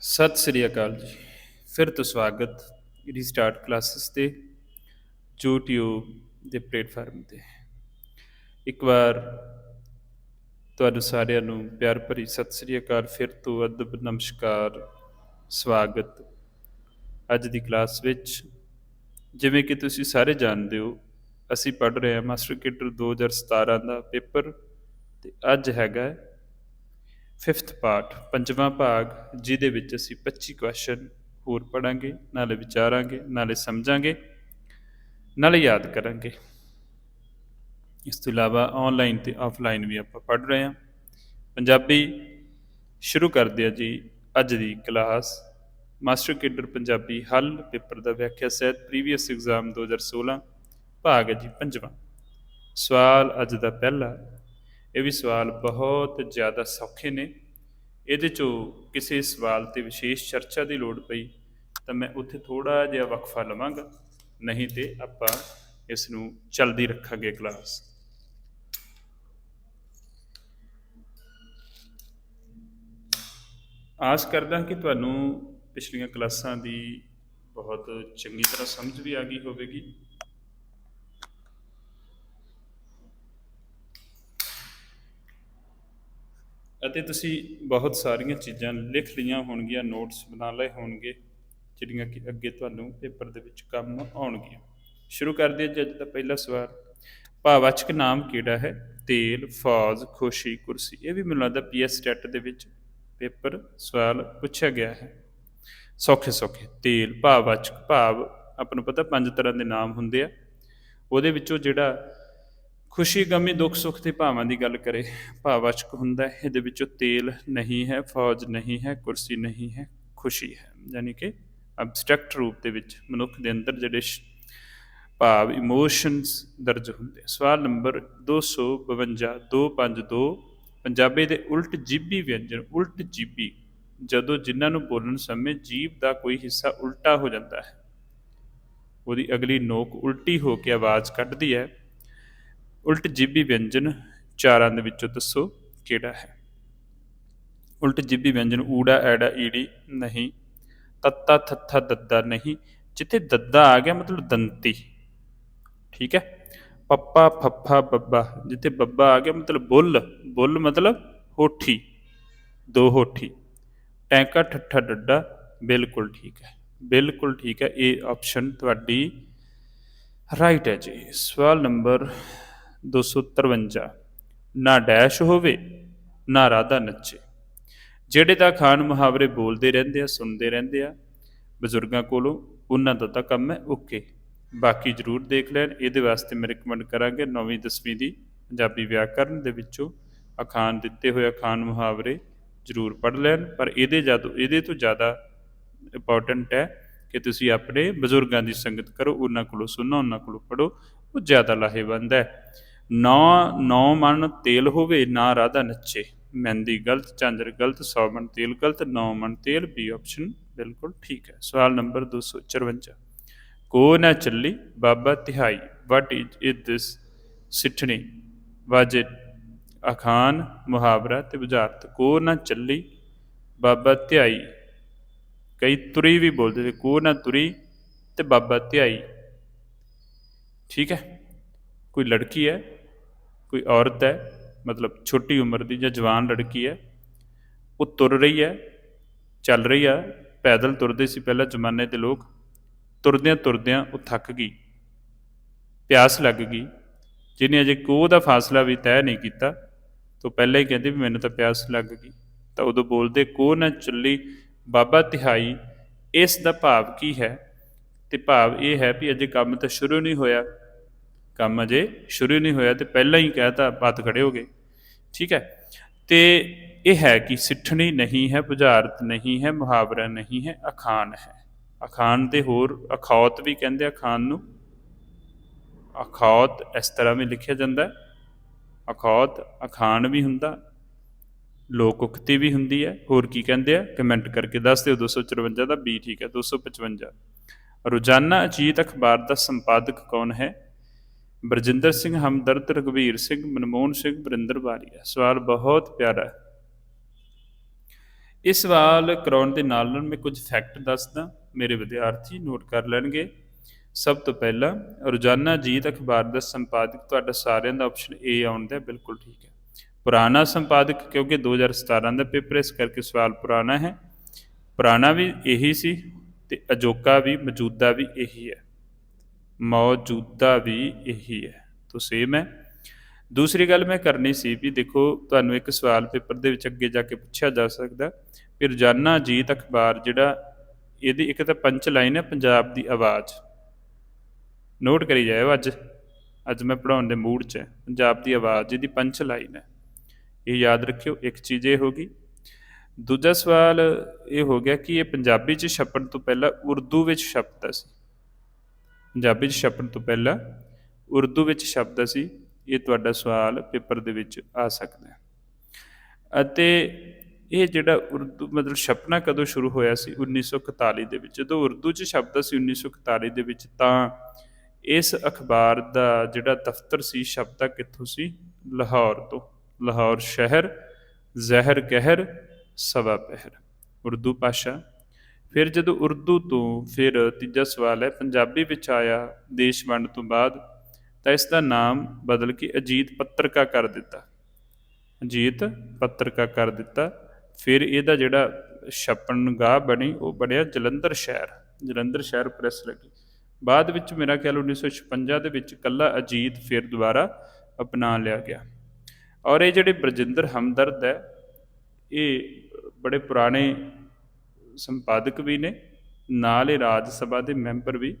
ਸਤਿ ਸ੍ਰੀ ਅਕਾਲ ਜੀ। ਫਿਰ ਤੋਂ ਸਵਾਗਤ ਰੀਸਟਾਰਟ ਕਲਾਸਿਸ ਤੇ YouTube ਦੇ ਪਲੇਟਫਾਰਮ ਤੇ। ਇੱਕ ਵਾਰ ਤੁਹਾਨੂੰ ਸਾਰਿਆਂ ਨੂੰ ਪਿਆਰ ਭਰੀ ਸਤਿ ਸ੍ਰੀ ਅਕਾਲ। ਫਿਰ ਤੋਂ ਅਦਬ ਨਮਸਕਾਰ, ਸਵਾਗਤ। ਅੱਜ ਦੀ ਕਲਾਸ ਵਿੱਚ ਜਿਵੇਂ ਕਿ ਤੁਸੀਂ ਸਾਰੇ ਜਾਣਦੇ ਹੋ, ਅਸੀਂ ਪੜ੍ਹ ਰਹੇ ਹਾਂ ਮਾਸਟਰ ਕੇਡਰ 2017 ਦਾ ਪੇਪਰ ਤੇ ਅੱਜ ਹੈਗਾ ਫਿਫਥ ਪਾਰਟ ਪੰਜਵਾਂ ਭਾਗ, ਜਿਹਦੇ ਵਿੱਚ ਅਸੀਂ 25 ਕੁਐਸਚਨ ਹੋਰ ਪੜਾਂਗੇ ਨਾਲੇ ਵਿਚਾਰਾਂਗੇ, ਨਾਲੇ ਸਮਝਾਂਗੇ, ਨਾਲੇ ਯਾਦ ਕਰਾਂਗੇ। ਇਸ ਤੋਂ ਇਲਾਵਾ ਆਨਲਾਈਨ ਤੇ ਆਫਲਾਈਨ ਵੀ ਆਪਾਂ ਪੜ ਰਹੇ ਹਾਂ। ਪੰਜਾਬੀ ਸ਼ੁਰੂ ਕਰਦੇ ਆ ਜੀ ਅੱਜ ਦੀ ਕਲਾਸ ਮਾਸਟਰ ਕੇਡਰ ਪੰਜਾਬੀ ਹੱਲ ਪੇਪਰ ਦਾ ਵਿਆਖਿਆ ਸਹਿਤ ਪ੍ਰੀਵੀਅਸ ਐਗਜ਼ਾਮ 2016 ਭਾਗ ਹੈ ਜੀ ਪੰਜਵਾਂ। ਸਵਾਲ ਅੱਜ ਦਾ ਪਹਿਲਾ ਇਹ ਵੀ ਸਵਾਲ ਬਹੁਤ ਜ਼ਿਆਦਾ ਸੌਖੇ ਨੇ। ਇਹਦੇ ਚੋਂ ਕਿਸੇ ਸਵਾਲ ਤੇ ਵਿਸ਼ੇਸ਼ ਚਰਚਾ ਦੀ ਲੋੜ ਪਈ ਤਾਂ ਮੈਂ ਉੱਥੇ ਥੋੜਾ ਜਿਹਾ ਵਕਫਾ ਲਵਾਂਗਾ, ਨਹੀਂ ਤੇ ਆਪਾਂ ਇਸ ਨੂੰ ਚਲਦੀ ਰੱਖਾਂਗੇ ਕਲਾਸ। ਆਸ ਕਰਦਾ ਕਿ ਤੁਹਾਨੂੰ ਪਿਛਲੀਆਂ ਕਲਾਸਾਂ ਦੀ ਬਹੁਤ ਚੰਗੀ ਤਰ੍ਹਾਂ ਸਮਝ ਵੀ ਆ ਗਈ ਹੋਵੇਗੀ। ਅਤੇ ਤੁਸੀਂ ਬਹੁਤ ਸਾਰੀਆਂ ਚੀਜ਼ਾਂ ਲਿਖ ਲਈਆਂ ਹੋਣਗੀਆਂ ਨੋਟਸ ਬਣਾ ਲਏ ਹੋਣਗੇ, ਜਿਹੜੀਆਂ ਕਿ ਅੱਗੇ ਤੁਹਾਨੂੰ ਪੇਪਰ ਦੇ ਵਿੱਚ ਕੰਮ ਆਉਣਗੀਆਂ। ਸ਼ੁਰੂ ਕਰਦੇ ਹਾਂ ਜੀ ਅੱਜ ਦਾ ਪਹਿਲਾ ਸਵਾਲ। ਭਾਵਵਾਚਕ ਨਾਮ ਕਿਹੜਾ ਹੈ? ਤੇਲ, ਫੌਜ ਖੁਸ਼ੀ ਕੁਰਸੀ। ਇਹ ਵੀ ਮੈਨੂੰ ਲੱਗਦਾ ਪੀਐਸ ਟੈਟ ਦੇ ਵਿੱਚ ਪੇਪਰ ਸਵਾਲ ਪੁੱਛਿਆ ਗਿਆ ਹੈ। ਸੌਖੇ ਸੌਖੇ। ਤੇਲ ਭਾਵਵਾਚਕ ਭਾਵ। ਆਪਾਂ ਨੂੰ ਪਤਾ ਪੰਜ ਤਰ੍ਹਾਂ ਦੇ ਨਾਮ ਹੁੰਦੇ ਆ। ਉਹਦੇ ਵਿੱਚੋਂ ਜਿਹੜਾ ਖੁਸ਼ੀ ਗਮੀ ਦੁੱਖ ਸੁੱਖ ਦੇ ਭਾਵਾਂ ਦੀ ਗੱਲ ਕਰੇ ਭਾਵਵਾਚਕ ਹੁੰਦਾ ਹੈ, ਇਹਦੇ ਵਿੱਚੋਂ ਤੇਲ ਨਹੀਂ ਹੈ, ਫੌਜ ਨਹੀਂ ਹੈ, ਕੁਰਸੀ ਨਹੀਂ ਹੈ, ਖੁਸ਼ੀ ਹੈ। ਯਾਨੀ ਕਿ ਅਬਸਟ੍ਰੈਕਟ ਰੂਪ ਦੇ ਵਿੱਚ ਮਨੁੱਖ ਦੇ ਅੰਦਰ ਜਿਹੜੇ ਭਾਵ ਇਮੋਸ਼ਨਸ ਦਰਜ ਹੁੰਦੇ ਸਵਾਲ ਨੰਬਰ 252 252 ਪੰਜਾਬੀ ਦੇ ਉਲਟ ਜੀਬੀ ਵਿਅੰਜਨ, ਉਲਟ ਜੀਬੀ, ਜਦੋਂ ਜਿਨ੍ਹਾਂ ਨੂੰ ਬੋਲਣ ਸਮੇਂ ਜੀਭ ਦਾ ਕੋਈ ਹਿੱਸਾ ਉਲਟਾ ਹੋ ਜਾਂਦਾ ਹੈ, ਉਹਦੀ ਅਗਲੀ ਨੋਕ ਉਲਟੀ ਹੋ ਕੇ ਆਵਾਜ਼ ਕੱਢਦੀ ਹੈ ਉਲਟ ਜੀਬੀ ਵਿਅੰਜਨ ਚਾਰਾਂ ਦੇ ਵਿੱਚੋਂ ਦੱਸੋ ਕਿਹੜਾ ਹੈ? ਉਲਟ ਜੀਬੀ ਵਿਅੰਜਨ ਊੜਾ, ਐੜਾ, ਈੜੀ ਨਹੀਂ, ਤੱਤਾ, ਥੱਥਾ, ਦੱਦਾ ਨਹੀਂ, ਜਿੱਥੇ ਦੱਦਾ ਆ ਗਿਆ ਮਤਲਬ ਦੰਤੀ। ਠੀਕ ਹੈ? ਪੱਪਾ, ਫੱਫਾ, ਬੱਬਾ, ਜਿੱਥੇ ਬੱਬਾ ਆ ਗਿਆ ਮਤਲਬ ਬੁੱਲ ਬੁੱਲ ਮਤਲਬ ਹੋਠੀ, ਦੋ ਹੋਠੀ। ਟੈਂਕਾ, ਠੱਠਾ, ਡੱਡਾ, ਬਿਲਕੁਲ ਠੀਕ ਹੈ। ਬਿਲਕੁਲ ਠੀਕ ਹੈ, ਇਹ ਆਪਸ਼ਨ ਤੁਹਾਡੀ ਰਾਈਟ ਹੈ ਜੀ। ਸਵਾਲ ਨੰਬਰ 253 ਨਾ ਡੈਸ਼ ਹੋਵੇ, ਨਾ ਰਾਧਾ ਨੱਚੇ। ਜਿਹੜੇ ਤਾਂ ਖਾਨ ਮੁਹਾਵਰੇ ਬੋਲਦੇ ਰਹਿੰਦੇ ਆ, ਸੁਣਦੇ ਰਹਿੰਦੇ ਆ, ਬਜ਼ੁਰਗਾਂ ਕੋਲੋਂ ਉਹਨਾਂ ਦਾ ਤਾਂ ਕੰਮ ਹੈ ਓਕੇ। ਬਾਕੀ ਜਰੂਰ ਦੇਖ ਲੈਣ, ਇਹਦੇ ਵਾਸਤੇ ਮੈਂ ਰეკਮੈਂਡ ਕਰਾਂਗੇ 9ਵੀਂ 10ਵੀਂ ਦੀ ਪੰਜਾਬੀ ਵਿਆਕਰਨ ਦੇ ਵਿੱਚੋਂ ਅਖਾਣ ਦਿੱਤੇ ਹੋਏ ਅਖਾਣ ਮੁਹਾਵਰੇ, ਜਰੂਰ ਪੜ੍ਹ ਲੈਣ। ਪਰ ਇਹਦੇ ਜਦੋਂ, ਇਹਦੇ ਤੋਂ ਜ਼ਿਆਦਾ ਇੰਪੋਰਟੈਂਟ ਹੈ ਕਿ ਤੁਸੀਂ ਆਪਣੇ ਬਜ਼ੁਰਗਾਂ ਦੀ ਸੰਗਤ ਕਰੋ, ਉਹਨਾਂ ਕੋਲੋਂ ਸੁਣੋ, ਉਹਨਾਂ ਕੋਲੋਂ ਪੜੋ ਉਹ ਜ਼ਿਆਦਾ ਲਾਹੇਵੰਦ ਹੈ। ਨੌ ਨੌ ਮਨ ਤੇਲ ਹੋਵੇ, ਨਾ ਰਾਧਾ ਨੱਚੇ। ਮਹਿੰਦੀ ਗਲਤ, ਝਾਂਜਰ ਗਲਤ 100 ਮਨ ਤੇਲ ਗਲਤ, ਨੌ ਮਨ ਤੇਲ, ਬੀ ਆਪਸ਼ਨ ਬਿਲਕੁਲ ਠੀਕ ਹੈ। ਸਵਾਲ ਨੰਬਰ 254 ਕੋ ਨਾ ਚੱਲੀ ਬਾਬਾ ਤਿਹਾਈ ਵਟ ਇਜ਼ ਇਟ ਦਿਸ ਸਿੱਠਣੀ ਵਾਜੇ ਅਖਾਨ ਮੁਹਾਵਰਾ ਤੇ ਬੁਝਾਰਤ। ਕੋ ਨਾ ਚੱਲੀ ਬਾਬਾ ਧਿਆਈ ਕਈ ਤੁਰੀ ਵੀ ਬੋਲਦੇ ਨੇ, ਕੋ ਨਾ ਤੁਰੀ ਤੇ ਬਾਬਾ ਧਿਆਈ ਠੀਕ ਹੈ? ਕੋਈ ਲੜਕੀ ਹੈ? ਕੋਈ ਔਰਤ ਹੈ, ਮਤਲਬ ਛੋਟੀ ਉਮਰ ਦੀ ਜਾਂ ਜਵਾਨ ਲੜਕੀ ਹੈ, ਉਹ ਤੁਰ ਰਹੀ ਹੈ, ਚੱਲ ਰਹੀ ਆ, ਪੈਦਲ ਤੁਰਦੇ ਸੀ ਪਹਿਲਾਂ ਜ਼ਮਾਨੇ ਦੇ ਲੋਕ, ਤੁਰਦਿਆਂ ਤੁਰਦਿਆਂ ਉਹ ਥੱਕ ਗਈ, ਪਿਆਸ ਲੱਗ ਗਈ, ਜਿਹਨੇ ਅਜੇ ਕੋਹ ਦਾ ਫਾਸਲਾ ਵੀ ਤੈਅ ਨਹੀਂ ਕੀਤਾ, ਤੋਂ ਪਹਿਲਾਂ ਹੀ ਕਹਿੰਦੇ ਵੀ ਮੈਨੂੰ ਤਾਂ ਪਿਆਸ ਲੱਗ ਗਈ, ਤਾਂ ਉਦੋਂ ਬੋਲਦੇ, ਕੋਹ ਨਾ ਚੱਲੀ, ਬਾਬਾ ਤਿਹਾਈ, ਇਸ ਦਾ ਭਾਵ ਕੀ ਹੈ? ਤੇ ਭਾਵ ਇਹ ਹੈ ਵੀ ਅਜੇ ਕੰਮ ਤਾਂ ਸ਼ੁਰੂ ਨਹੀਂ ਹੋਇਆ ਕੰਮ ਅਜੇ ਸ਼ੁਰੂ ਨਹੀਂ ਹੋਇਆ ਤੇ ਪਹਿਲਾਂ ਹੀ ਕਹਿਤਾ ਪੱਤ ਖੜੇ ਹੋ ਗਏ। ਠੀਕ ਹੈ? ਤੇ ਇਹ ਹੈ ਕਿ ਸਿੱਠਣੀ ਨਹੀਂ ਹੈ, ਬੁਝਾਰਤ ਨਹੀਂ ਹੈ, ਮੁਹਾਵਰਾ ਨਹੀਂ ਹੈ ਅਖਾਨ ਹੈ। ਅਖਾਨ ਤੇ ਹੋਰ ਅਖੌਤ ਵੀ ਕਹਿੰਦੇ ਆ ਅਖਾਨ ਨੂੰ। ਅਖੌਤ ਇਸ ਤਰ੍ਹਾਂ ਵੀ ਲਿਖਿਆ ਜਾਂਦਾ ਹੈ। ਅਖੌਤ ਅਖਾਨ ਵੀ ਹੁੰਦਾ, ਲੋਕ ਉਕਤੀ ਵੀ ਹੁੰਦੀ ਹੈ। ਹੋਰ ਕੀ ਕਹਿੰਦੇ ਆ? ਕਮੈਂਟ ਕਰਕੇ ਦੱਸ ਦਿਓ। 254 ਦਾ ਬੀ ਠੀਕ ਹੈ 255 ਰੋਜ਼ਾਨਾ ਅਜੀਤ ਅਖਬਾਰ ਦਾ ਸੰਪਾਦਕ ਕੌਣ ਹੈ? ਬਰਜਿੰਦਰ ਸਿੰਘ ਹਮਦਰਦ ਰਘਵੀਰ ਸਿੰਘ ਮਨਮੋਹਨ ਸਿੰਘ ਵਰਿੰਦਰ ਵਾਰੀਆ ਸਵਾਲ ਬਹੁਤ ਪਿਆਰਾ ਹੈ। ਇਹ ਸਵਾਲ ਕਰਾਉਣ ਦੇ ਨਾਲ ਨਾਲ ਮੈਂ ਕੁਝ ਫੈਕਟ ਦੱਸਦਾ। ਮੇਰੇ ਵਿਦਿਆਰਥੀ ਨੋਟ ਕਰ ਲੈਣਗੇ। ਸਭ ਤੋਂ ਪਹਿਲਾਂ ਰੋਜ਼ਾਨਾ ਜੀਤ ਅਖਬਾਰ ਦਾ ਸੰਪਾਦਕ ਤੁਹਾਡਾ ਸਾਰਿਆਂ ਦਾ ਆਪਸ਼ਨ ਏ ਆਉਂਦਾ ਹੈ, ਬਿਲਕੁਲ ਠੀਕ ਹੈ। ਪੁਰਾਣਾ ਸੰਪਾਦਕ ਕਿਉਂਕਿ 2017 ਦਾ ਪੇਪਰ ਇਸ ਕਰਕੇ ਸਵਾਲ ਪੁਰਾਣਾ ਹੈ। ਪੁਰਾਣਾ ਵੀ ਇਹੀ ਸੀ ਤੇ ਅਜੋਕਾ ਵੀ ਮੌਜੂਦਾ ਵੀ ਇਹੀ ਹੈ। ਮੌਜੂਦਾ ਵੀ ਇਹੀ ਹੈ। ਤੋ ਸੇਮ ਹੈ। ਦੂਸਰੀ ਗੱਲ ਮੈਂ ਕਰਨੀ ਸੀ ਵੀ ਦੇਖੋ, ਤੁਹਾਨੂੰ ਇੱਕ ਸਵਾਲ ਪੇਪਰ ਦੇ ਵਿੱਚ ਅੱਗੇ ਜਾ ਕੇ ਪੁੱਛਿਆ ਜਾ ਸਕਦਾ ਵੀ ਰੋਜ਼ਾਨਾ ਅਜੀਤ ਅਖਬਾਰ ਜਿਹੜਾ, ਇਹਦੀ ਇੱਕ ਤਾਂ ਪੰਚ ਲਾਈਨ ਹੈ, ਪੰਜਾਬ ਦੀ ਆਵਾਜ਼। ਨੋਟ ਕਰੀ ਜਾਇਓ ਅੱਜ। ਅੱਜ ਮੈਂ ਪੜਾਉਣ ਦੇ ਮੂਡ 'ਚ ਹੈ। ਪੰਜਾਬ ਦੀ ਆਵਾਜ਼ ਜਿਹਦੀ ਪੰਚ ਲਾਈਨ ਹੈ। ਇਹ ਯਾਦ ਰੱਖਿਓ, ਇੱਕ ਚੀਜ਼ ਇਹ ਹੋਗੀ ਦੂਜਾ ਸਵਾਲ ਇਹ ਹੋ ਗਿਆ ਕਿ ਇਹ ਪੰਜਾਬੀ 'ਚ ਛਪਣ ਤੋਂ ਪਹਿਲਾਂ ਉਰਦੂ ਵਿੱਚ ਛਪਦਾ ਸੀ। ਪੰਜਾਬੀ 'ਚ ਛਪਣ ਤੋਂ ਪਹਿਲਾਂ ਉਰਦੂ ਵਿੱਚ ਛਪਦਾ ਸੀ ਇਹ ਤੁਹਾਡਾ ਸਵਾਲ ਪੇਪਰ ਦੇ ਵਿੱਚ ਆ ਸਕਦਾ ਹੈ। ਅਤੇ ਇਹ ਜਿਹੜਾ ਉਰਦੂ ਮਤਲਬ ਛਪਣਾ ਕਦੋਂ ਸ਼ੁਰੂ ਹੋਇਆ ਸੀ? 1941 ਦੇ ਵਿੱਚ। ਜਦੋਂ ਉਰਦੂ 'ਚ ਛਪਦਾ ਸੀ 1941 ਦੇ ਵਿੱਚ ਤਾਂ ਇਸ ਅਖਬਾਰ ਦਾ ਜਿਹੜਾ ਦਫ਼ਤਰ ਸੀ ਛਪਦਾ ਕਿੱਥੋਂ ਸੀ? ਲਾਹੌਰ ਤੋਂ। ਲਾਹੌਰ ਸ਼ਹਿਰ ਜ਼ਹਿਰ ਕਹਿਰ ਸਵਾ ਪਹਿਰ ਉਰਦੂ ਭਾਸ਼ਾ ਫਿਰ ਜਦੋਂ ਉਰਦੂ ਤੋਂ ਫਿਰ ਤੀਜਾ ਸਵਾਲ ਹੈ, ਪੰਜਾਬੀ ਵਿੱਚ ਆਇਆ ਦੇਸ਼ ਵੰਡ ਤੋਂ ਬਾਅਦ, ਤਾਂ ਇਸ ਦਾ ਨਾਮ ਬਦਲ ਕੇ ਅਜੀਤ ਪੱਤਰਕਾ ਕਰ ਦਿੱਤਾ। ਅਜੀਤ ਪੱਤਰਕਾ ਕਰ ਦਿੱਤਾ। ਫਿਰ ਇਹਦਾ ਜਿਹੜਾ ਛਪਣਗਾਹ ਬਣੀ, ਉਹ ਬਣਿਆ ਜਲੰਧਰ ਸ਼ਹਿਰ। ਜਲੰਧਰ ਸ਼ਹਿਰ ਪ੍ਰੈਸ ਲੱਗੀ। ਬਾਅਦ ਵਿੱਚ ਮੇਰਾ ਖਿਆਲ 1956 ਦੇ ਵਿੱਚ ਕੱਲਾ ਅਜੀਤ ਫਿਰ ਦੁਬਾਰਾ ਅਪਣਾ ਲਿਆ ਗਿਆ। ਔਰ ਇਹ ਜਿਹੜੇ ਬਰਜਿੰਦਰ ਹਮਦਰਦ ਹੈ, ਇਹ ਬੜੇ ਪੁਰਾਣੇ ਸੰਪਾਦਕ ਵੀ ਨੇ, ਨਾਲ ਹੀ ਰਾਜ ਸਭਾ ਦੇ ਮੈਂਬਰ ਵੀ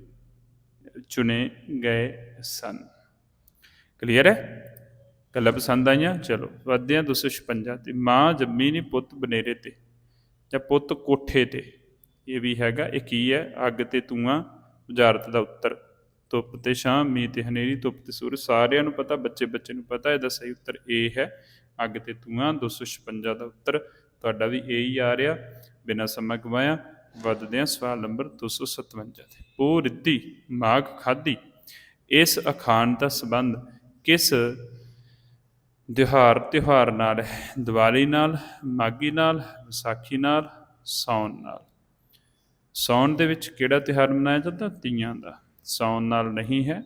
ਚੁਣੇ ਗਏ ਸਨ। ਕਲੀਅਰ ਹੈ? ਗੱਲਾਂ ਪਸੰਦ ਆਈਆਂ? ਚਲੋ, ਵਧਦੇ ਹਾਂ 256 ਤੇ। ਮਾਂ ਜੰਮੀ ਨਹੀਂ ਪੁੱਤ ਬਨੇਰੇ ਤੇ, ਜਾਂ ਪੁੱਤ ਕੋਠੇ ਤੇ। ਇਹ ਵੀ ਹੈਗਾ, ਇਹ ਕੀ ਹੈ? ਅੱਗ ਤੇ ਧੂਆਂ ਬੁਝਾਰਤ ਦਾ ਉੱਤਰ। ਧੁੱਪ ਤੇ ਛਾਂ, ਮੀਂਹ ਤੇ ਹਨੇਰੀ, ਧੁੱਪ ਤੇ ਸੂਰਜ। ਸਾਰਿਆਂ ਨੂੰ ਪਤਾ ਬੱਚੇ ਬੱਚੇ ਨੂੰ ਪਤਾ, ਇਹਦਾ ਸਹੀ ਉੱਤਰ ਇਹ ਹੈ। ਅੱਗ ਤੇ ਧੂਆਂ 256 ਦਾ ਉੱਤਰ। ਤੁਹਾਡਾ ਵੀ ਇਹੀ ਆ ਰਿਹਾ। ਬਿਨਾਂ ਸਮਾਂ ਗਵਾਇਆ ਵੱਧਦੇ ਹਾਂ ਸਵਾਲ ਨੰਬਰ 257 ਤੇ। ਉਹ ਰਿੱਧੀ ਮਾਗ ਖਾਦੀ ਇਸ ਅਖਾਣ ਦਾ ਸੰਬੰਧ ਕਿਸ ਦਿਹਾਰ ਤਿਉਹਾਰ ਨਾਲ ਹੈ? ਦੀਵਾਲੀ ਨਾਲ ਮਾਗੀ ਨਾਲ, ਵਿਸਾਖੀ ਨਾਲ ਸੌਣ ਨਾਲ। ਸੌਣ ਦੇ ਵਿੱਚ ਕਿਹੜਾ ਤਿਉਹਾਰ ਮਨਾਇਆ ਜਾਂਦਾ? ਤੀਆਂ ਦਾ। ਸੌਣ ਨਾਲ ਨਹੀਂ ਹੈ,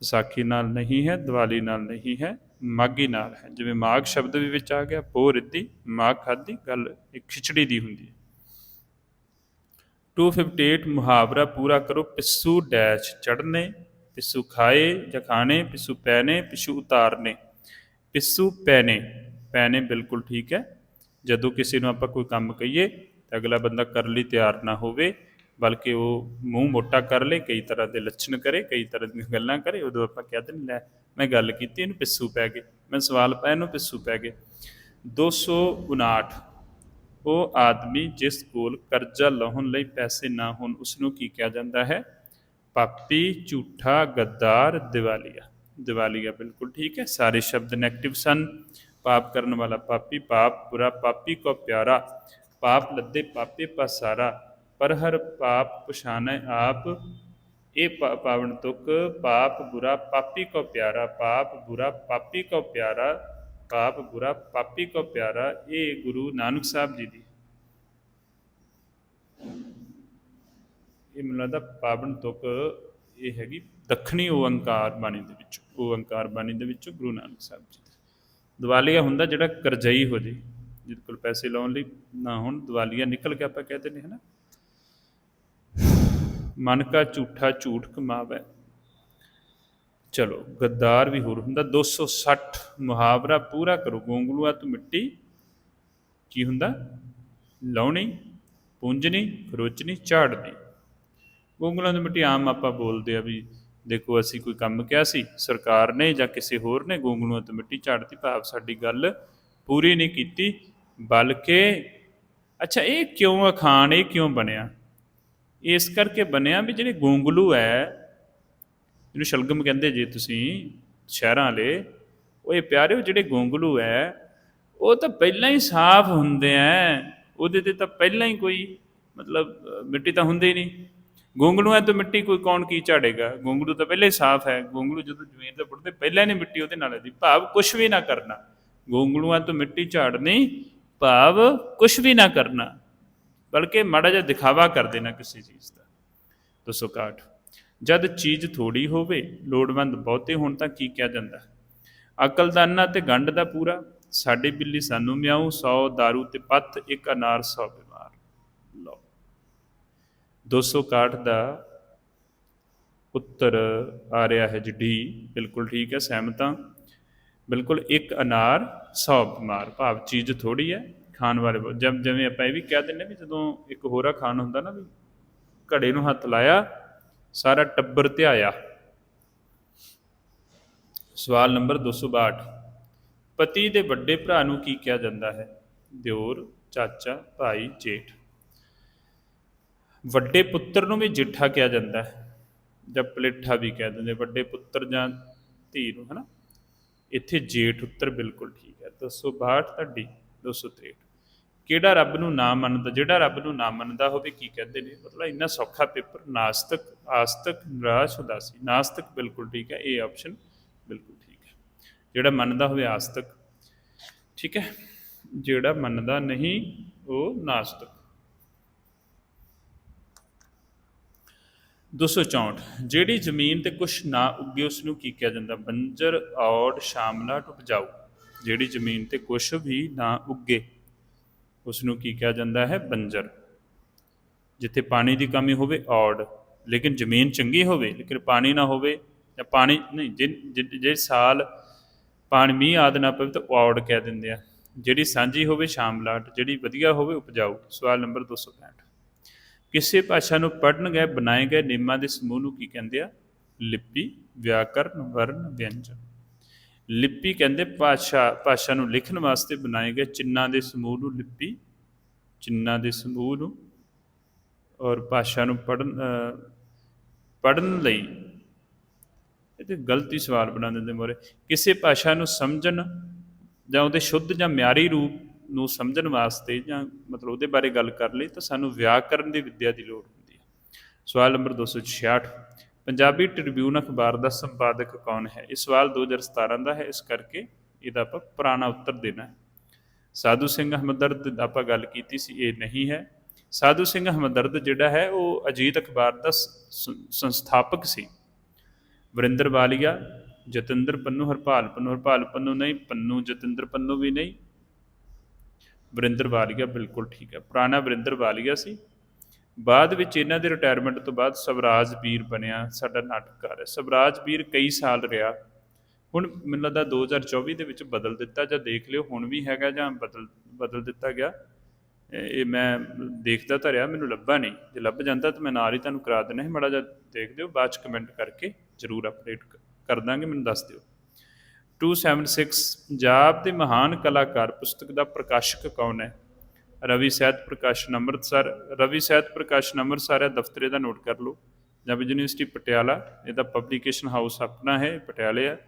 ਵਿਸਾਖੀ ਨਾਲ ਨਹੀਂ ਹੈ, ਦੀਵਾਲੀ ਨਾਲ ਨਹੀਂ ਹੈ ਮਾਗੀ ਨਾਲ ਹੈ। ਜਿਵੇਂ ਮਾਗ ਸ਼ਬਦ ਵੀ ਵਿੱਚ ਆ ਗਿਆ, ਪੋ ਰਿੱਧੀ ਮਾਗ ਖਾਦੀ ਗੱਲ ਇੱਕ ਖਿਚੜੀ ਦੀ ਹੁੰਦੀ ਹੈ। 258 ਮੁਹਾਵਰਾ ਪੂਰਾ ਕਰੋ, ਪਿੱਸੂ ਡੈਸ਼ ਚੜਨੇ ਪਿੱਸੂ ਖਾਏ ਜਾਂ ਖਾਣੇ, ਪਿੱਸੂ ਪੈਨੇ ਪਿੱਸੂ ਉਤਾਰਨੇ। ਪਿੱਸੂ ਪੈਨੇ ਪੈਨੇ ਬਿਲਕੁਲ ਠੀਕ ਹੈ। ਜਦੋਂ ਕਿਸੇ ਨੂੰ ਆਪਾਂ ਕੋਈ ਕੰਮ ਕਹੀਏ, ਤਾਂ ਅਗਲਾ ਬੰਦਾ ਕਰਨ ਲਈ ਤਿਆਰ ਨਾ ਹੋਵੇ ਬਲਕਿ ਉਹ ਮੂੰਹ ਮੋਟਾ ਕਰ ਲੇ ਕਈ ਤਰ੍ਹਾਂ ਦੇ ਲੱਛਣ ਕਰੇ ਕਈ ਤਰ੍ਹਾਂ ਦੀਆਂ ਗੱਲਾਂ ਕਰੇ ਉਦੋਂ ਆਪਾਂ ਕਹਿੰਦੇ ਨੇ ਲੈ ਮੈਂ ਗੱਲ ਕੀਤੀ ਇਹਨੂੰ ਪਿੱਸੂ ਪੈ ਗਏ ਮੈਂ ਸਵਾਲ ਪਾਇਆ ਇਹਨੂੰ ਪਿੱਸੂ ਪੈ ਗਏ 259 ਉਹ ਆਦਮੀ ਜਿਸ ਕੋਲ ਕਰਜ਼ਾ ਲਾਹੁਣ ਲਈ ਪੈਸੇ ਨਾ ਹੋਣ ਉਸ ਨੂੰ ਕੀ ਕਿਹਾ ਜਾਂਦਾ ਹੈ ਪਾਪੀ ਝੂਠਾ ਗੱਦਾਰ ਦਿਵਾਲੀਆ ਦਿਵਾਲੀਆ ਬਿਲਕੁਲ ਠੀਕ ਹੈ ਸਾਰੇ ਸ਼ਬਦ ਨੈਗੇਟਿਵ ਸਨ ਪਾਪ ਕਰਨ ਵਾਲਾ ਪਾਪੀ ਪਾਪ ਬੁਰਾ ਪਾਪੀ ਕੋ ਪਿਆਰਾ ਪਾਪ ਲੱਦੇ ਪਾਪੇ ਪਸਾਰਾ ਪਰ ਹਰ ਪਾਪ ਪਛਾਨੈ ਆਪ, ਇਹ ਪਾਵਨ ਤੁਕ, ਪਾਪ ਬੁਰਾ ਪਾਪੀ ਕੋ ਪਿਆਰਾ, ਪਾਪ ਬੁਰਾ ਪਾਪੀ ਕੋ ਪਿਆਰਾ, ਪਾਪ ਬੁਰਾ ਪਾਪੀ ਕੋ ਪਿਆਰਾ, ਇਹ ਗੁਰੂ ਨਾਨਕ ਸਾਹਿਬ ਜੀ ਦੀ। ਇਹ ਮੈਨੂੰ ਲੱਗਦਾ ਪਾਵਨ ਤੁਕ, ਇਹ ਹੈਗੀ ਦੱਖਣੀ ਓੰਕਾਰ ਬਾਣੀ ਦੇ ਵਿੱਚ ਓੰਕਾਰ ਬਾਣੀ ਦੇ ਵਿੱਚ ਗੁਰੂ ਨਾਨਕ ਸਾਹਿਬ ਜੀ ਦੀ। ਦਿਵਾਲੀਆ ਹੁੰਦਾ ਜਿਹੜਾ ਕਰਜ਼ਈ ਹੋ ਜੇ, ਜਿਹਦੇ ਕੋਲ ਪੈਸੇ ਲਾਉਣ ਲਈ ਨਾ ਹੁਣ, ਦਿਵਾਲੀਆ ਨਿਕਲ ਗਿਆ ਆਪਾਂ ਕਹਿੰਦੇ ਨੇ ਹਨਾ ਮਨ ਕਾ ਝੂਠਾ ਝੂਠ ਕਮਾਵੇ। ਚਲੋ, ਗੱਦਾਰ ਵੀ ਹੋਰ ਹੁੰਦਾ 260 ਮੁਹਾਵਰਾ ਪੂਰਾ ਕਰੋ। ਗੋਂਗਲੂਆ ਤੋਂ ਮਿੱਟੀ ਕੀ ਹੁੰਦਾ? ਲਾਉਣੀ ਪੁੰਜਣੀ ਖਰੋਚਣੀ, ਝਾੜਨੀ। ਗੋਂਗਲਾਂ ਤੋਂ ਮਿੱਟੀ ਆਮ ਆਪਾਂ ਬੋਲਦੇ ਆ ਵੀ ਦੇਖੋ, ਅਸੀਂ ਕੋਈ ਕੰਮ ਕਿਹਾ ਸੀ, ਸਰਕਾਰ ਨੇ ਜਾਂ ਕਿਸੇ ਹੋਰ ਨੇ ਗੋਂਗਲੂਆਂ ਤੋਂ ਮਿੱਟੀ ਝਾੜਤੀ, ਭਾਵ ਸਾਡੀ ਗੱਲ ਪੂਰੀ ਨਹੀਂ ਕੀਤੀ, ਬਲਕਿ, ਅੱਛਾ, ਇਹ ਕਿਉਂ ਅਖਾਣ ਇਹ ਕਿਉਂ ਬਣਿਆ? ਇਸ ਕਰਕੇ ਬਣਿਆ ਵੀ ਜਿਹੜੇ ਗੋਂਗਲੂ ਹੈ, ਜਿਹਨੂੰ ਸ਼ਲਗਮ ਕਹਿੰਦੇ ਜੇ ਤੁਸੀਂ ਸ਼ਹਿਰਾਂ ਵਾਲੇ, ਉਹ ਇਹ ਪਿਆਰਿਓ ਜਿਹੜੇ ਗੋਂਗਲੂ ਹੈ, ਉਹ ਤਾਂ ਪਹਿਲਾਂ ਹੀ ਸਾਫ਼ ਹੁੰਦੇ ਆ ਉਹਦੇ ਤੇ ਤਾਂ ਪਹਿਲਾਂ ਹੀ ਕੋਈ ਮਤਲਬ, ਮਿੱਟੀ ਤਾਂ ਹੁੰਦੀ ਹੀ ਨਹੀਂ ਗੋਂਗਲੂਆਂ ਤੋਂ ਮਿੱਟੀ ਕੋਈ ਕੌਣ ਕੀ ਝਾੜੇਗਾ? ਗੋਂਗਲੂ ਤਾਂ ਪਹਿਲਾਂ ਹੀ ਸਾਫ਼ ਹੈ। ਗੋਂਗਲੂ ਜਦੋਂ ਜ਼ਮੀਨ ਤੇ ਪੁੱਟਦੇ ਪਹਿਲਾਂ ਹੀ ਨਹੀਂ ਮਿੱਟੀ ਉਹਦੇ ਨਾਲ ਦੀ ਭਾਵ ਕੁਝ ਵੀ ਨਾ ਕਰਨਾ। ਗੋਂਗਲੂਆਂ ਤੋਂ ਮਿੱਟੀ ਝਾੜਨੀ, ਭਾਵ ਕੁਝ ਵੀ ਨਾ ਕਰਨਾ। ਬਲਕਿ ਮਾੜਾ ਜਿਹਾ ਦਿਖਾਵਾ ਕਰ ਦੇਣਾ ਕਿਸੇ ਚੀਜ਼ ਦਾ। 261 ਜਦ ਚੀਜ਼ ਥੋੜੀ ਹੋਵੇ, ਲੋੜਵੰਦ ਬਹੁਤੇ ਹੋਣ ਤਾਂ ਕੀ ਕਿਹਾ ਜਾਂਦਾ? ਅਕਲਦਾਨਾ ਤੇ ਗੰਢ ਦਾ ਪੂਰਾ, ਸਾਡੀ ਬਿੱਲੀ ਸਾਨੂੰ ਮਿਆਉ 100 दारू ਤੇ ਪੱਥ, ਇੱਕ ਅਨਾਰ 100 ਬਿਮਾਰ। ਲਓ। 261 ਦਾ ਉੱਤਰ ਆ ਰਿਹਾ ਹੈ ਜੀ ਡੀ, ਬਿਲਕੁਲ ਠੀਕ ਹੈ, ਸਹਿਮਤਾਂ ਬਿਲਕੁਲ ਇੱਕ ਅਨਾਰ 100 ਬਿਮਾਰ। ਭਾਵ ਚੀਜ਼ ਥੋੜੀ ਹੈ ਖਾਣ ਵਾਲੇ ਜਦ ਜਿਵੇਂ ਆਪਾਂ ਇਹ ਵੀ ਕਹਿ ਦਿੰਦੇ ਵੀ ਜਦੋਂ ਇੱਕ ਹੋਰਾ ਖਾਣ ਹੁੰਦਾ ਨਾ ਵੀ ਘੜੇ ਨੂੰ ਹੱਥ ਲਾਇਆ, ਸਾਰਾ ਟੱਬਰ ਧਿਆਇਆ। ਸਵਾਲ ਨੰਬਰ 262 ਪਤੀ ਦੇ ਵੱਡੇ ਭਰਾ ਨੂੰ ਕੀ ਕਿਹਾ ਜਾਂਦਾ ਹੈ? ਦਿਓਰ, ਚਾਚਾ, ਭਾਈ, ਜੇਠ। ਵੱਡੇ ਪੁੱਤਰ ਨੂੰ ਵੀ ਜੇਠਾ ਕਿਹਾ ਜਾਂਦਾ ਹੈ, ਜਾਂ ਪਲੇਠਾ ਵੀ ਕਹਿ ਦਿੰਦੇ। ਵੱਡੇ ਪੁੱਤਰ ਜਾਂ ਧੀ ਨੂੰ, ਹਨਾ? ਇੱਥੇ ਜੇਠ ਉੱਤਰ ਬਿਲਕੁਲ ਠੀਕ ਹੈ। 262 ਤੁਹਾਡੀ 263 ਕਿਹੜਾ ਰੱਬ ਨੂੰ ਨਾ ਮੰਨਦਾ, ਜਿਹੜਾ ਰੱਬ ਨੂੰ ਨਾ ਮੰਨਦਾ ਹੋਵੇ, ਕੀ ਕਹਿੰਦੇ ਨੇ? ਮਤਲਬ ਇੰਨਾ ਸੌਖਾ ਪੇਪਰ, ਨਾਸਤਕ, ਆਸਤਕ, ਨਿਰਾਸ਼ ਉਦਾਸੀ। ਨਾਸਤਕ ਬਿਲਕੁਲ ਠੀਕ ਹੈ, ਇਹ ਆਪਸ਼ਨ ਬਿਲਕੁਲ ਠੀਕ ਹੈ। ਜਿਹੜਾ ਮੰਨਦਾ ਹੋਵੇ ਆਸਤਕ, ਠੀਕ ਹੈ? ਜਿਹੜਾ ਮੰਨਦਾ ਨਹੀਂ, ਉਹ ਨਾਸਤਕ। 264 ਜਿਹੜੀ ਜ਼ਮੀਨ ਤੇ ਕੁਛ ਨਾ ਉੱਗੇ ਉਸ ਨੂੰ ਕੀ ਕਿਹਾ ਜਾਂਦਾ? ਬੰਜਰ ਔੜ ਸ਼ਾਮਲਾਟ ਉਪਜਾਊ। ਜਿਹੜੀ ਜ਼ਮੀਨ ਤੇ ਕੁਛ ਵੀ ਨਾ ਉੱਗੇ ਉਸ ਨੂੰ ਕੀ ਕਿਹਾ ਜਾਂਦਾ ਹੈ? ਬੰਜਰ। ਜਿੱਥੇ ਪਾਣੀ ਦੀ ਕਮੀ ਹੋਵੇ, ਔੜ। ਲੇਕਿਨ ਜ਼ਮੀਨ ਚੰਗੀ ਹੋਵੇ, ਲੇਕਿਨ ਪਾਣੀ ਨਾ ਹੋਵੇ ਜਾਂ ਪਾਣੀ, ਨਹੀਂ, ਜੇ, ਜੇ- ਸਾਲ ਪਾਣੀ, ਮੀਂਹ ਆਦ ਨਾ ਪਵੇ ਤਾਂ ਔੜ ਕਹਿ ਦਿੰਦੇ ਆ। ਜਿਹੜੀ ਸਾਂਝੀ ਹੋਵੇ ਸ਼ਾਮਲਾਟ ਜਿਹੜੀ ਵਧੀਆ ਹੋਵੇ, ਉਪਜਾਊ। ਸਵਾਲ ਨੰਬਰ 265 ਕਿਸੇ ਭਾਸ਼ਾ ਨੂੰ ਪੜਨ ਗਏ, ਬਣਾਏ ਗਏ ਨਿਯਮਾਂ ਦੇ ਸਮੂਹ ਨੂੰ ਕੀ ਕਹਿੰਦੇ ਆ? ਲਿਪੀ, ਵਿਆਕਰਨ ਵਰਨ ਵਿਅੰਜਨ। ਲਿਪੀ ਕਹਿੰਦੇ ਭਾਸ਼ਾ ਭਾਸ਼ਾ ਨੂੰ ਲਿਖਣ ਵਾਸਤੇ ਬਣਾਏ ਗਏ ਚਿੰਨਾਂ ਦੇ ਸਮੂਹ ਨੂੰ ਲਿਪੀ, ਚਿੰਨਾਂ ਦੇ ਸਮੂਹ ਨੂੰ ਔਰ ਭਾਸ਼ਾ ਨੂੰ ਪੜਨ ਪੜਨ ਲਈ। ਇਹ ਤੇ ਗਲਤੀ ਸਵਾਲ ਬਣਾ ਦਿੰਦੇ ਮੋਰੇ। ਕਿਸੇ ਭਾਸ਼ਾ ਨੂੰ ਸਮਝਣ ਜਾਂ ਉਹਦੇ ਸ਼ੁੱਧ ਜਾਂ ਮਿਆਰੀ ਰੂਪ ਨੂੰ ਸਮਝਣ ਵਾਸਤੇ ਜਾਂ ਮਤਲਬ ਉਹਦੇ ਬਾਰੇ ਗੱਲ ਕਰ ਲਈ ਤਾਂ ਸਾਨੂੰ ਵਿਆਕਰਨ ਦੀ ਵਿੱਦਿਆ ਦੀ ਲੋੜ ਹੁੰਦੀ ਹੈ। ਸਵਾਲ ਨੰਬਰ 266 ਪੰਜਾਬੀ ਟ੍ਰਿਬਿਊਨ ਅਖਬਾਰ ਦਾ ਸੰਪਾਦਕ ਕੌਣ ਹੈ? ਇਹ ਸਵਾਲ 2017 ਦਾ ਹੈ, ਇਸ ਕਰਕੇ ਇਹਦਾ ਆਪਾਂ ਪੁਰਾਣਾ ਉੱਤਰ ਦੇਣਾ ਹੈ। ਸਾਧੂ ਸਿੰਘ ਅਹਿਮਦਰਦ ਆਪਾਂ ਗੱਲ ਕੀਤੀ ਸੀ, ਇਹ ਨਹੀਂ ਹੈ। ਸਾਧੂ ਸਿੰਘ ਅਹਿਮਦਰਦ ਜਿਹੜਾ ਹੈ, ਉਹ ਅਜੀਤ ਅਖਬਾਰ ਦਾ ਸ- ਸੰਸਥਾਪਕ ਸੀ। ਵਰਿੰਦਰ ਵਾਲੀਆ, ਜਤਿੰਦਰ ਪੰਨੂ, ਹਰਪਾਲ ਪੰਨੂ ਹਰਪਾਲ ਪੰਨੂ ਨਹੀਂ, ਪੰਨੂ, ਜਤਿੰਦਰ ਪੰਨੂ ਵੀ ਨਹੀਂ। ਵਰਿੰਦਰ ਵਾਲੀਆ ਬਿਲਕੁਲ ਠੀਕ ਹੈ। ਪੁਰਾਣਾ ਵਰਿੰਦਰ ਵਾਲੀਆ ਸੀ। ਬਾਅਦ ਵਿੱਚ ਇਹਨਾਂ ਦੇ ਰਿਟਾਇਰਮੈਂਟ ਤੋਂ ਬਾਅਦ ਸਵਰਾਜ ਵੀਰ ਬਣਿਆ, ਸਾਡਾ ਨਾਟਕਕਾਰ ਹੈ। ਸਵਰਾਜ ਵੀਰ ਕਈ ਸਾਲ ਰਿਹਾ। ਹੁਣ ਮੈਨੂੰ ਲੱਗਦਾ 2024 ਦੇ ਵਿੱਚ ਬਦਲ ਦਿੱਤਾ ਜਾਂ ਦੇਖ ਲਿਓ, ਹੁਣ ਵੀ ਹੈਗਾ ਜਾਂ ਬਦਲ ਬਦਲ ਦਿੱਤਾ ਗਿਆ। ਇਹ ਮੈਂ ਦੇਖਦਾ ਤਾਂ ਰਿਹਾ, ਮੈਨੂੰ ਲੱਭਾ ਨਹੀਂ। ਜੇ ਲੱਭ ਜਾਂਦਾ ਤਾਂ ਮੈਂ ਨਾਲ ਹੀ ਤੁਹਾਨੂੰ ਕਰਾ ਦੇਣਾ ਸੀ, ਮੜਾ ਜਿਹਾ ਦੇਖ ਦਿਓ, ਬਾਅਦ ਚ ਕਮੈਂਟ ਕਰਕੇ ਜਰੂਰ ਅਪਡੇਟ ਕਰ ਦਾਂਗੇ, ਮੈਨੂੰ ਦੱਸ ਦਿਓ। 276 ਪੰਜਾਬ ਦੇ ਮਹਾਨ ਕਲਾਕਾਰ, ਪੁਸਤਕ ਦਾ ਪ੍ਰਕਾਸ਼ਕ ਕੌਣ ਹੈ? ਰਵੀ ਸਾਹਿਤ ਪ੍ਰਕਾਸ਼ਨ ਅੰਮ੍ਰਿਤਸਰ, ਰਵੀ ਸਾਹਿਤ ਪ੍ਰਕਾਸ਼ਨ ਅੰਮ੍ਰਿਤਸਰ ਹੈ, ਦਫ਼ਤਰ ਇਹਦਾ ਨੋਟ ਕਰ ਲਓ। ਪੰਜਾਬੀ ਯੂਨੀਵਰਸਿਟੀ ਪਟਿਆਲਾ, ਇਹਦਾ ਪਬਲੀਕੇਸ਼ਨ ਹਾਊਸ ਆਪਣਾ ਹੈ, ਪਟਿਆਲੇ ਹੈ।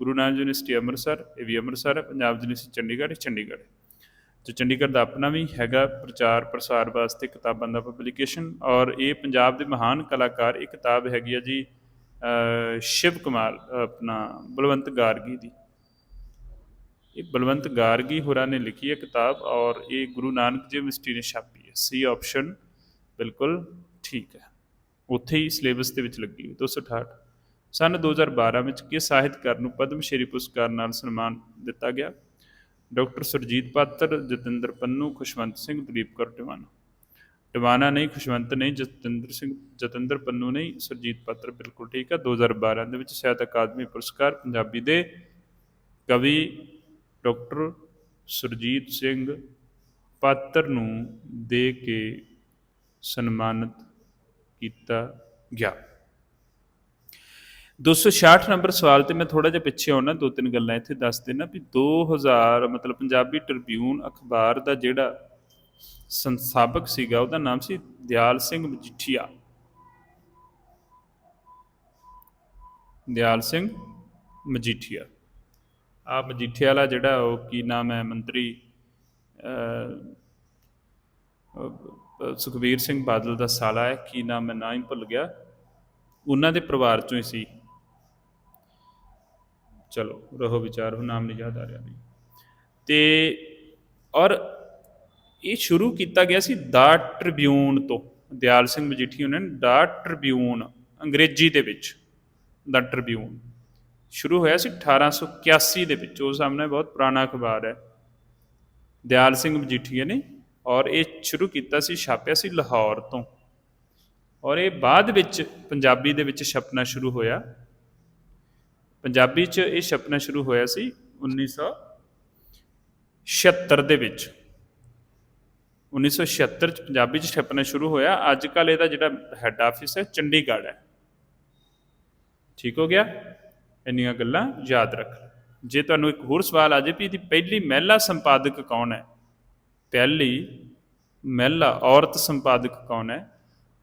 ਗੁਰੂ ਨਾਨਕ ਯੂਨੀਵਰਸਿਟੀ ਅੰਮ੍ਰਿਤਸਰ, ਇਹ ਵੀ ਅੰਮ੍ਰਿਤਸਰ ਹੈ। ਪੰਜਾਬ ਯੂਨੀਵਰਸਿਟੀ ਚੰਡੀਗੜ੍ਹ ਚੰਡੀਗੜ੍ਹ ਹੈ। ਤੇ ਚੰਡੀਗੜ੍ਹ ਦਾ ਆਪਣਾ ਵੀ ਹੈਗਾ ਪ੍ਰਚਾਰ ਪ੍ਰਸਾਰ ਵਾਸਤੇ ਕਿਤਾਬਾਂ ਦਾ ਪਬਲੀਕੇਸ਼ਨ ਔਰ ਇਹ ਪੰਜਾਬ ਦੇ ਮਹਾਨ ਕਲਾਕਾਰ, ਇਹ ਕਿਤਾਬ ਹੈਗੀ ਆ ਜੀ ਸ਼ਿਵ ਕੁਮਾਰ, ਆਪਣਾ ਬਲਵੰਤ ਗਾਰਗੀ ਦੀ। ਇਹ ਬਲਵੰਤ ਗਾਰਗੀ ਹੋਰਾਂ ਨੇ ਲਿਖੀ ਹੈ ਕਿਤਾਬ ਔਰ ਇਹ ਗੁਰੂ ਨਾਨਕ ਦੇਵ ਯੂਨੀਵਰਸਿਟੀ ਨੇ ਛਾਪੀ ਹੈ। ਸੀ ਆਪਸ਼ਨ ਬਿਲਕੁਲ ਠੀਕ ਹੈ। ਉੱਥੇ ਹੀ ਸਿਲੇਬਸ ਦੇ ਵਿੱਚ ਲੱਗੀ ਹੋਈ 268 ਸਨ 2012 ਵਿੱਚ ਕਿਸ ਸਾਹਿਤਕਾਰ ਨੂੰ ਪਦਮ ਸ਼੍ਰੀ ਪੁਰਸਕਾਰ ਨਾਲ ਸਨਮਾਨ ਦਿੱਤਾ ਗਿਆ? ਡਾਕਟਰ ਸੁਰਜੀਤ ਪਾਤਰ, ਜਤਿੰਦਰ ਪੰਨੂ, ਖੁਸ਼ਵੰਤ ਸਿੰਘ, ਦਲੀਪ ਕੌਰ ਟਿਵਾਣਾ। ਟਿਵਾਨਾ ਨਹੀਂ, ਖੁਸ਼ਵੰਤ ਨਹੀਂ, ਜਤਿੰਦਰ ਸਿੰਘ, ਜਤਿੰਦਰ ਪੰਨੂ ਨਹੀਂ, ਸੁਰਜੀਤ ਪਾਤਰ ਬਿਲਕੁਲ ਠੀਕ ਹੈ। 2012 ਦੇ ਵਿੱਚ ਸਾਹਿਤ ਅਕਾਦਮੀ ਪੁਰਸਕਾਰ ਪੰਜਾਬੀ ਦੇ ਕਵੀ ਡਾਕਟਰ ਸੁਰਜੀਤ ਸਿੰਘ ਪਾਤਰ ਨੂੰ ਦੇ ਕੇ ਸਨਮਾਨਿਤ ਕੀਤਾ ਗਿਆ। 266 ਨੰਬਰ ਸਵਾਲ ਤੇ ਮੈਂ ਥੋੜਾ ਜਿਹਾ ਪਿੱਛੇ ਆਉਣਾ, ਦੋ ਤਿੰਨ ਗੱਲਾਂ ਇੱਥੇ ਦੱਸ ਦੇਣਾ ਵੀ 2000 ਮਤਲਬ ਪੰਜਾਬੀ ਟ੍ਰਿਬਿਊਨ ਅਖਬਾਰ ਦਾ ਜਿਹੜਾ ਸੰਸਥਾਪਕ ਸੀਗਾ, ਉਹਦਾ ਨਾਮ ਸੀ ਦਿਆਲ ਸਿੰਘ ਮਜੀਠੀਆ। ਦਿਆਲ ਸਿੰਘ ਮਜੀਠੀਆ। ਆ ਮਜੀਠੀਆ ਵਾਲਾ ਜਿਹੜਾ ਉਹ ਕੀ ਨਾਮ ਹੈ ਮੰਤਰੀ ਅਹ, ਸੁਖਬੀਰ ਸਿੰਘ ਬਾਦਲ ਦਾ ਸਾਲਾ ਹੈ ਕੀ ਨਾਮ ਮੈਂ ਨਾ ਹੀ ਭੁੱਲ ਗਿਆ। ਉਹਨਾਂ ਦੇ ਪਰਿਵਾਰ ਚੋਂ ਹੀ ਸੀ। ਚਲੋ ਰਹੋ ਵਿਚਾਰ ਉਹ ਨਾਮ ਨਹੀਂ ਯਾਦ ਆ ਰਿਹਾ ਵੀ ਤੇ ਔਰ ਇਹ ਸ਼ੁਰੂ ਕੀਤਾ ਗਿਆ ਸੀ ਦਾ ਟ੍ਰਿਬਿਊਨ ਤੋਂ। ਦਿਆਲ ਸਿੰਘ ਮਜੀਠੀ ਉਹਨਾਂ ਨੇ ਦਾ ਟ੍ਰਿਬਿਊਨ ਅੰਗਰੇਜ਼ੀ ਦੇ ਵਿੱਚ ਦਾ ਟ੍ਰਿਬਿਊਨ। ਸ਼ੁਰੂ ਹੋਇਆ ਸੀ 1881 ਦੇ ਵਿੱਚ। ਉਹ ਸਾਹਮਣੇ ਬਹੁਤ ਪੁਰਾਣਾ ਅਖਬਾਰ ਹੈ। ਦਿਆਲ ਸਿੰਘ ਮਜੀਠੀਆ ਨੇ ਔਰ ਇਹ ਸ਼ੁਰੂ ਕੀਤਾ ਸੀ, ਛਾਪਿਆ ਸੀ ਲਾਹੌਰ ਤੋਂ। ਔਰ ਇਹ ਬਾਅਦ ਵਿੱਚ ਪੰਜਾਬੀ ਦੇ ਵਿੱਚ ਛਪਣਾ ਸ਼ੁਰੂ ਹੋਇਆ। ਪੰਜਾਬੀ 'ਚ ਇਹ ਛਪਣਾ ਸ਼ੁਰੂ ਹੋਇਆ ਸੀ 1976 ਦੇ ਵਿੱਚ। 1976 ਚ ਪੰਜਾਬੀ 'ਚ ਛਪਣਾ ਸ਼ੁਰੂ ਹੋਇਆ। ਅੱਜ ਕੱਲ ਇਹਦਾ ਜਿਹੜਾ ਹੈੱਡ ਆਫਿਸ ਹੈ, ਚੰਡੀਗੜ੍ਹ ਹੈ। ਠੀਕ ਹੋ ਗਿਆ? ਇੰਨੀਆਂ ਗੱਲਾਂ ਯਾਦ ਰੱਖ। ਜੇ ਤੁਹਾਨੂੰ ਇੱਕ ਹੋਰ ਸਵਾਲ ਆ ਜਾਏ ਵੀ ਇਹਦੀ ਪਹਿਲੀ ਮਹਿਲਾ ਸੰਪਾਦਕ ਕੌਣ ਹੈ? ਪਹਿਲੀ ਮਹਿਲਾ ਔਰਤ ਸੰਪਾਦਕ ਕੌਣ ਹੈ?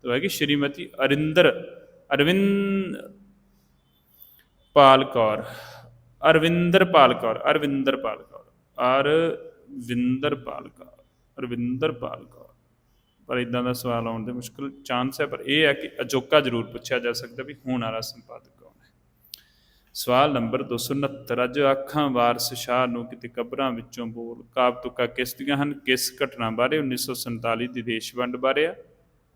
ਤਾਂ ਹੈਗੀ ਸ਼੍ਰੀਮਤੀ ਅਰਿੰਦਰ, ਅਰਵਿੰਦ ਪਾਲ ਕੌਰ। ਅਰਵਿੰਦਰ ਪਾਲ ਕੌਰ, ਅਰਵਿੰਦਰ ਪਾਲ ਕੌਰ। ਅਰਵਿੰਦਰ ਪਾਲ ਕੌਰ, ਅਰਵਿੰਦਰ ਪਾਲ ਕੌਰ। ਪਰ ਇਦਾਂ ਦਾ ਸਵਾਲ ਆਉਣ ਦੇ ਮੁਸ਼ਕਲ ਚਾਂਸ ਹੈ, ਪਰ ਇਹ ਹੈ ਕਿ ਅਜੋਕਾ ਜ਼ਰੂਰ ਪੁੱਛਿਆ ਜਾ ਸਕਦਾ ਵੀ ਹੋਣ ਵਾਲਾ ਸੰਪਾਦਕ ਸਵਾਲ ਨੰਬਰ 269 ਅੱਜ ਅੱਖਾਂ ਵਾਰਸ ਸ਼ਾਹ ਨੂੰ ਕਿਤੇ ਕਬਰਾਂ ਵਿੱਚੋਂ ਬੋਲ ਕਾਬ ਤੁਕਾ ਕਿਸ ਦੀਆਂ ਹਨ? ਕਿਸ ਘਟਨਾ ਬਾਰੇ? 1947 ਦੀ ਦੇਸ਼ ਵੰਡ ਬਾਰੇ ਆ।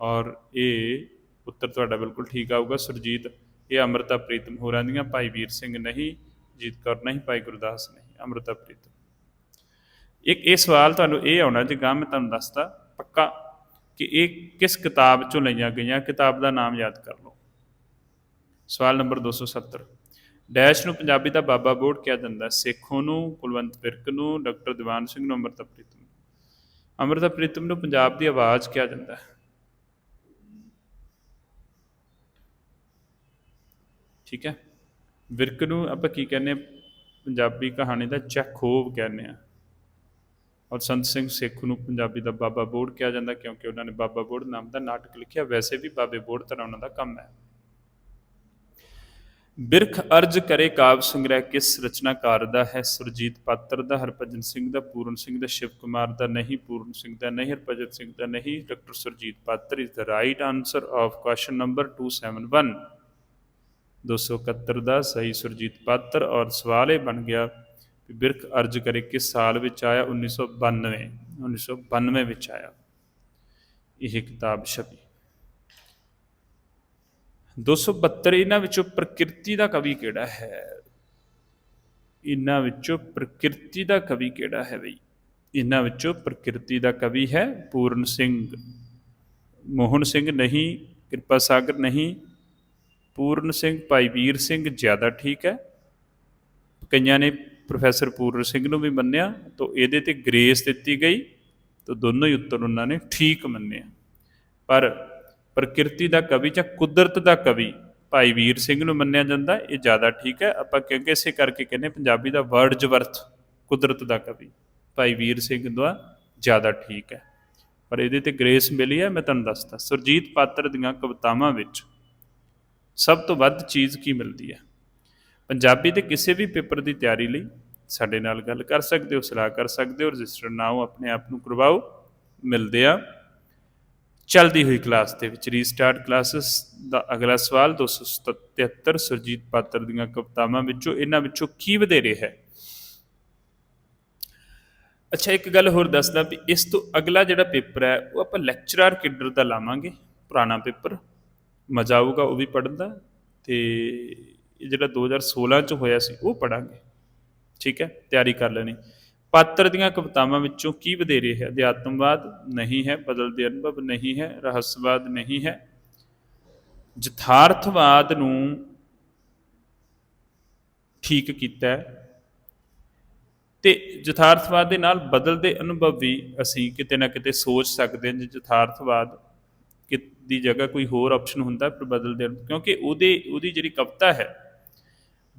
ਔਰ ਇਹ ਉੱਤਰ ਤੁਹਾਡਾ ਬਿਲਕੁਲ ਠੀਕ ਆਊਗਾ। ਸੁਰਜੀਤ, ਇਹ ਅੰਮ੍ਰਿਤਾ ਪ੍ਰੀਤਮ ਹੋਰਾਂ ਦੀਆਂ। ਭਾਈ ਵੀਰ ਸਿੰਘ ਨਹੀਂ, ਜੀਤ ਕੌਰ ਨਹੀਂ, ਭਾਈ ਗੁਰਦਾਸ ਨਹੀਂ। ਅੰਮ੍ਰਿਤਾ ਪ੍ਰੀਤਮ। ਇੱਕ ਇਹ ਸਵਾਲ ਤੁਹਾਨੂੰ ਇਹ ਆਉਣਾ ਜੇ ਗਾਂ ਮੈਂ ਤੁਹਾਨੂੰ ਦੱਸਦਾ ਪੱਕਾ ਕਿ ਇਹ ਕਿਸ ਕਿਤਾਬ ਚੋਂ ਲਈਆਂ ਗਈਆਂ? ਕਿਤਾਬ ਦਾ ਨਾਮ ਯਾਦ ਕਰ ਲਓ। ਸਵਾਲ ਨੰਬਰ 270 ਡੈਸ਼ ਨੂੰ ਪੰਜਾਬੀ ਦਾ ਬਾਬਾ ਬੋੜ ਕਿਹਾ ਜਾਂਦਾ ਸੇਖੋਂ ਨੂੰ, ਕੁਲਵੰਤ ਵਿਰਕ ਨੂੰ, ਡਾਕਟਰ ਦੀਵਾਨ ਸਿੰਘ ਨੂੰ, ਅੰਮ੍ਰਿਤਾ ਪ੍ਰੀਤਮ ਨੂੰ। ਅੰਮ੍ਰਿਤਾ ਪ੍ਰੀਤਮ ਨੂੰ ਪੰਜਾਬ ਦੀ ਆਵਾਜ਼ ਕਿਹਾ ਜਾਂਦਾ ਹੈ। ਠੀਕ ਹੈ? ਵਿਰਕ ਨੂੰ ਆਪਾਂ ਕੀ ਕਹਿੰਦੇ ਹਾਂ? ਪੰਜਾਬੀ ਕਹਾਣੀ ਦਾ ਚਖੋਵ ਕਹਿੰਦੇ ਆ ਔਰ ਸੰਤ ਸਿੰਘ ਸੇਖ ਨੂੰ ਪੰਜਾਬੀ ਦਾ ਬਾਬਾ ਬੋੜ ਕਿਹਾ ਜਾਂਦਾ ਕਿਉਂਕਿ ਉਹਨਾਂ ਨੇ ਬਾਬਾ ਬੋੜ ਨਾਮ ਦਾ ਨਾਟਕ ਲਿਖਿਆ। ਵੈਸੇ ਵੀ ਬਾਬੇ ਬੋੜ ਤਰ੍ਹਾਂ ਉਹਨਾਂ ਦਾ ਕੰਮ ਹੈ। ਬਿਰਖ ਅਰਜ ਕਰੇ ਕਾਵ ਸੰਗ੍ਰਹਿ ਕਿਸ ਰਚਨਾਕਾਰ ਦਾ ਹੈ? ਸੁਰਜੀਤ ਪਾਤਰ ਦਾ, ਹਰਭਜਨ ਸਿੰਘ ਦਾ, ਪੂਰਨ ਸਿੰਘ ਦਾ, ਸ਼ਿਵ ਕੁਮਾਰ ਦਾ ਨਹੀਂ, ਪੂਰਨ ਸਿੰਘ ਦਾ ਨਹੀਂ, ਹਰਭਜਨ ਸਿੰਘ ਦਾ ਨਹੀਂ, doctor Surjit Patar is the right answer of question number 271 271 ਦਾ ਸਹੀ ਸੁਰਜੀਤ ਪਾਤਰ ਔਰ ਸਵਾਲ ਇਹ ਬਣ ਗਿਆ ਵੀ ਬਿਰਖ ਅਰਜ ਕਰੇ ਕਿਸ ਸਾਲ ਵਿੱਚ ਆਇਆ? 1992 1992 ਵਿੱਚ ਆਇਆ। ਇਹ ਕਿਤਾਬ ਛਪੀ। 272 ਇਹਨਾਂ ਵਿੱਚੋਂ ਪ੍ਰਕਿਰਤੀ ਦਾ ਕਵੀ ਕਿਹੜਾ ਹੈ? ਇਹਨਾਂ ਵਿੱਚੋਂ ਪ੍ਰਕਿਰਤੀ ਦਾ ਕਵੀ ਕਿਹੜਾ ਹੈ ਬਈ? ਇਹਨਾਂ ਵਿੱਚੋਂ ਪ੍ਰਕਿਰਤੀ ਦਾ ਕਵੀ ਹੈ ਪੂਰਨ ਸਿੰਘ। ਮੋਹਨ ਸਿੰਘ ਨਹੀਂ, ਕਿਰਪਾ ਸਾਗਰ ਨਹੀਂ। ਪੂਰਨ ਸਿੰਘ, ਭਾਈ ਵੀਰ ਸਿੰਘ ਜ਼ਿਆਦਾ ਠੀਕ ਹੈ। ਕਈਆਂ ਨੇ ਪ੍ਰੋਫੈਸਰ ਪੂਰਨ ਸਿੰਘ ਨੂੰ ਵੀ ਮੰਨਿਆ, ਤਾਂ ਇਹਦੇ ਤੇ ਗ੍ਰੇਸ ਦਿੱਤੀ ਗਈ, ਤਾਂ ਦੋਨੋਂ ਹੀ ਉੱਤਰ ਉਹਨਾਂ ਨੇ ਠੀਕ ਮੰਨਿਆ। ਪਰ ਪ੍ਰਕਿਰਤੀ ਦਾ ਕਵੀ ਜਾਂ ਕੁਦਰਤ ਦਾ ਕਵੀ ਭਾਈ ਵੀਰ ਸਿੰਘ ਨੂੰ ਮੰਨਿਆ ਜਾਂਦਾ, ਇਹ ਜ਼ਿਆਦਾ ਠੀਕ ਹੈ। ਆਪਾਂ ਕਿਉਂਕਿ ਇਸੇ ਕਰਕੇ ਕਹਿੰਦੇ ਪੰਜਾਬੀ ਦਾ ਵਰਡਜ਼ਵਰਥ ਕੁਦਰਤ ਦਾ ਕਵੀ ਭਾਈ ਵੀਰ ਸਿੰਘ ਦਾ ਜ਼ਿਆਦਾ ਠੀਕ ਹੈ। ਪਰ ਇਹਦੇ ਤੇ ਗ੍ਰੇਸ ਮਿਲੀ ਹੈ, ਮੈਂ ਤੁਹਾਨੂੰ ਦੱਸਦਾ। ਸੁਰਜੀਤ ਪਾਤਰ ਦੀਆਂ ਕਵਿਤਾਵਾਂ ਵਿੱਚ ਸਭ ਤੋਂ ਵੱਧ ਚੀਜ਼ ਕੀ ਮਿਲਦੀ ਹੈ? ਪੰਜਾਬੀ ਦੇ ਕਿਸੇ ਵੀ ਪੇਪਰ ਦੀ ਤਿਆਰੀ ਲਈ ਸਾਡੇ ਨਾਲ ਗੱਲ ਕਰ ਸਕਦੇ ਹੋ, ਸਲਾਹ ਕਰ ਸਕਦੇ ਹੋ, ਰਜਿਸਟਰ ਨਾਓ ਆਪਣੇ ਆਪ ਨੂੰ ਕਰਵਾਓ। ਮਿਲਦੇ ਆ ਚਲਦੀ ਹੋਈ ਕਲਾਸ ਦੇ ਵਿੱਚ ਰੀਸਟਾਰਟ ਕਲਾਸਸ ਦਾ ਅਗਲਾ ਸਵਾਲ 273 ਸੁਰਜੀਤ ਪਾਤਰ ਦੀਆਂ ਕਵਿਤਾਵਾਂ ਵਿੱਚੋਂ ਇਹਨਾਂ ਵਿੱਚੋਂ ਕੀ ਵਧੇਰੇ ਹੈ? ਅੱਛਾ, ਇੱਕ ਗੱਲ ਹੋਰ ਦੱਸਦਾ ਵੀ ਇਸ ਤੋਂ ਅਗਲਾ ਜਿਹੜਾ ਪੇਪਰ ਹੈ, ਉਹ ਆਪਾਂ ਲੈਕਚਰਰ ਕਿਡਰ ਦਾ ਲਾਵਾਂਗੇ, ਪੁਰਾਣਾ ਪੇਪਰ। ਮਜ਼ਾ ਆਊਗਾ ਉਹ ਵੀ ਪੜ੍ਹਨ ਦਾ ਤੇ ਇਹ ਜਿਹੜਾ 2016 ਚ ਹੋਇਆ ਸੀ, ਉਹ ਪੜਾਂਗੇ ਠੀਕ ਹੈ, ਤਿਆਰੀ ਕਰ ਲੈਣੀ। ਪਾਤਰ ਦੀਆਂ ਕਵਿਤਾਵਾਂ ਵਿੱਚੋਂ ਕੀ ਵਧੇਰੇ ਹੈ? ਅਧਿਆਤਮਵਾਦ ਨਹੀਂ ਹੈ, ਬਦਲਦੇ ਅਨੁਭਵ ਨਹੀਂ ਹੈ, ਰਹੱਸਵਾਦ ਨਹੀਂ ਹੈ। ਯਥਾਰਥਵਾਦ ਨੂੰ ਠੀਕ ਕੀਤਾ ਹੈ ਤੇ ਯਥਾਰਥਵਾਦ ਦੇ ਨਾਲ ਬਦਲਦੇ ਅਨੁਭਵ ਵੀ ਅਸੀਂ ਕਿਤੇ ਨਾ ਕਿਤੇ ਸੋਚ ਸਕਦੇ ਹਾਂ, ਜੇ ਯਥਾਰਥਵਾਦ ਕਿ ਦੀ ਜਗ੍ਹਾ ਕੋਈ ਹੋਰ ਆਪਸ਼ਨ ਹੁੰਦਾ ਪਰ ਬਦਲਦੇ ਅਨੁਭਵ ਕਿਉਂਕਿ ਉਹਦੇ ਉਹਦੀ ਜਿਹੜੀ ਕਵਿਤਾ ਹੈ,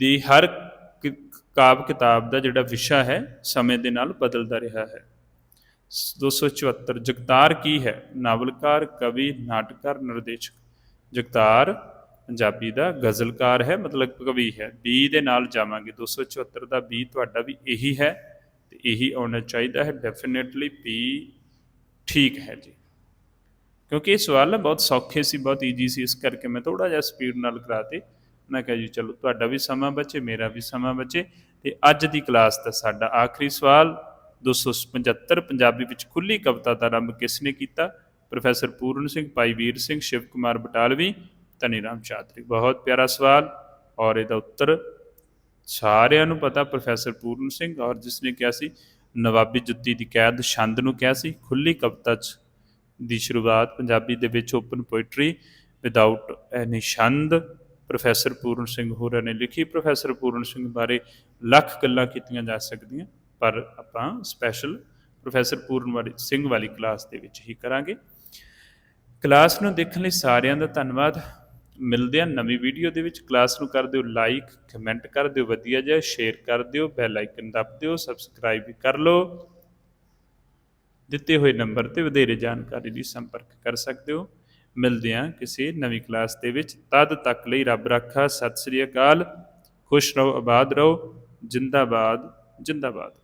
ਦੀ ਹਰ ਕਾਵ ਕਿਤਾਬ ਦਾ ਜਿਹੜਾ ਵਿਸ਼ਾ ਹੈ, ਸਮੇਂ ਦੇ ਨਾਲ ਬਦਲਦਾ ਰਿਹਾ ਹੈ। 274 ਜਗਤਾਰ ਕੀ ਹੈ? ਨਾਵਲਕਾਰ, ਕਵੀ, ਨਾਟਕਕਾਰ, ਨਿਰਦੇਸ਼ਕ। ਜਗਤਾਰ ਪੰਜਾਬੀ ਦਾ ਗਜ਼ਲਕਾਰ ਹੈ, ਮਤਲਬ ਕਵੀ ਹੈ। ਬੀ ਦੇ ਨਾਲ ਜਾਵਾਂਗੇ। 274 ਦਾ ਬੀ ਤੁਹਾਡਾ ਵੀ ਇਹੀ ਹੈ ਤੇ ਇਹੀ ਆਉਣਾ ਚਾਹੀਦਾ ਹੈ। ਡੈਫੀਨਿਟਲੀ ਬੀ ਠੀਕ ਹੈ ਜੀ। ਕਿਉਂਕਿ ਇਹ ਸਵਾਲ ਨਾ ਬਹੁਤ ਸੌਖੇ ਸੀ, ਬਹੁਤ ਈਜੀ ਸੀ, ਇਸ ਕਰਕੇ ਮੈਂ ਥੋੜਾ ਜਿਹਾ ਸਪੀਡ ਨਾਲ ਕਰਾਤੇ ਮੈਂ ਕਿਹਾ ਜੀ, ਚਲੋ, ਤੁਹਾਡਾ ਵੀ ਸਮਾਂ ਬਚੇ, ਮੇਰਾ ਵੀ ਸਮਾਂ ਬਚੇ। ਤੇ ਅੱਜ ਦੀ ਕਲਾਸ ਦਾ ਸਾਡਾ ਆਖਰੀ ਸਵਾਲ 275 ਪੰਜਾਬੀ ਵਿੱਚ ਖੁੱਲੀ ਕਵਿਤਾ ਦਾ ਆਰੰਭ ਕਿਸ ਨੇ ਕੀਤਾ? ਪ੍ਰੋਫੈਸਰ ਪੂਰਨ ਸਿੰਘ, ਭਾਈ ਵੀਰ ਸਿੰਘ, ਸ਼ਿਵ ਕੁਮਾਰ ਬਟਾਲਵੀ, ਧਨੀ ਰਾਮ ਚਾਤਰੀ ਬਹੁਤ ਪਿਆਰਾ ਸਵਾਲ ਔਰ ਇਹਦਾ ਉੱਤਰ ਸਾਰਿਆਂ ਨੂੰ ਪਤਾ, ਪ੍ਰੋਫੈਸਰ ਪੂਰਨ ਸਿੰਘ ਔਰ ਜਿਸ ਨੇ ਕਿਹਾ ਸੀ, ਨਵਾਬੀ ਜੁੱਤੀ ਦੀ ਕੈਦ ਛੰਦ ਨੂੰ ਕਿਹਾ ਸੀ ਖੁੱਲੀ ਕਵਿਤਾ ਚ ਦੀ ਸ਼ੁਰੂਆਤ ਪੰਜਾਬੀ ਦੇ ਵਿੱਚ ਓਪਨ ਪੋਇਟਰੀ ਵਿਦਆਊਟ ਐਨੀ ਛੰਦ ਪ੍ਰੋਫੈਸਰ ਪੂਰਨ ਸਿੰਘ ਹੋਰਾਂ ਨੇ ਲਿਖੀ। ਪ੍ਰੋਫੈਸਰ ਪੂਰਨ ਸਿੰਘ ਬਾਰੇ ਲੱਖ ਗੱਲਾਂ ਕੀਤੀਆਂ ਜਾ ਸਕਦੀਆਂ, ਪਰ ਆਪਾਂ ਸਪੈਸ਼ਲ ਪ੍ਰੋਫੈਸਰ ਪੂਰਨ ਵਾਲੀ, ਸਿੰਘ ਵਾਲੀ ਕਲਾਸ ਦੇ ਵਿੱਚ ਹੀ ਕਰਾਂਗੇ। ਕਲਾਸ ਨੂੰ ਦੇਖਣ ਲਈ ਸਾਰਿਆਂ ਦਾ ਧੰਨਵਾਦ। ਮਿਲਦੇ ਹਾਂ ਨਵੀਂ ਵੀਡੀਓ ਦੇ ਵਿੱਚ। ਕਲਾਸ ਨੂੰ ਕਰ ਦਿਓ ਲਾਈਕ ਕਮੈਂਟ ਕਰ ਦਿਓ, ਵਧੀਆ ਜਿਹਾ ਸ਼ੇਅਰ ਕਰ ਦਿਓ ਬੈਲ ਆਈਕਨ ਦਬ ਦਿਓ ਸਬਸਕ੍ਰਾਈਬ ਵੀ ਕਰ ਲਓ। ਦਿੱਤੇ ਹੋਏ ਨੰਬਰ ਤੇ ਵਧੇਰੇ ਜਾਣਕਾਰੀ ਲਈ ਸੰਪਰਕ ਕਰ ਸਕਦੇ ਹੋ। ਮਿਲਦੇ ਹਾਂ ਕਿਸੇ ਨਵੀਂ ਕਲਾਸ ਦੇ ਵਿੱਚ। ਤਦ ਤੱਕ ਲਈ ਰੱਬ ਰੱਖਾ। ਸਤਿ ਸ੍ਰੀ ਅਕਾਲ। ਖੁਸ਼ ਰਹੋ, ਆਬਾਦ ਰਹੋ। ਜਿੰਦਾਬਾਦ ਜਿੰਦਾਬਾਦ।